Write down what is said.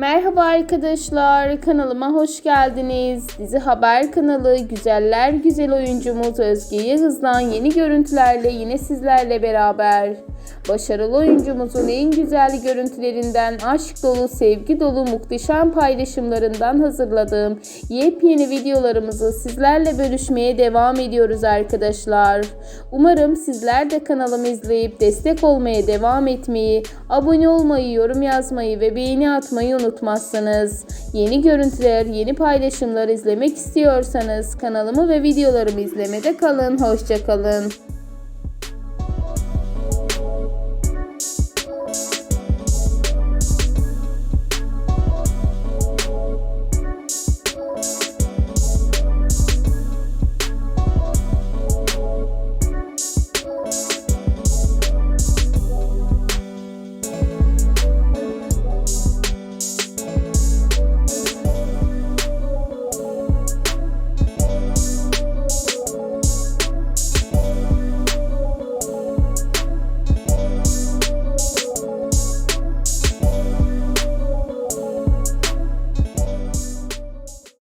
Merhaba arkadaşlar, kanalıma hoş geldiniz. Dizi Haber kanalı güzeller güzel oyuncumuz Özge Yağız'dan yeni görüntülerle yine sizlerle beraber. Başarılı oyuncumuzun en güzel görüntülerinden aşk dolu, sevgi dolu muhteşem paylaşımlarından hazırladığım yepyeni videolarımızı sizlerle bölüşmeye devam ediyoruz arkadaşlar. Umarım sizler de kanalımı izleyip destek olmaya devam etmeyi, abone olmayı, yorum yazmayı ve beğeni atmayı unutmazsınız. Yeni görüntüler, yeni paylaşımlar izlemek istiyorsanız kanalımı ve videolarımı izlemede kalın. Hoşçakalın.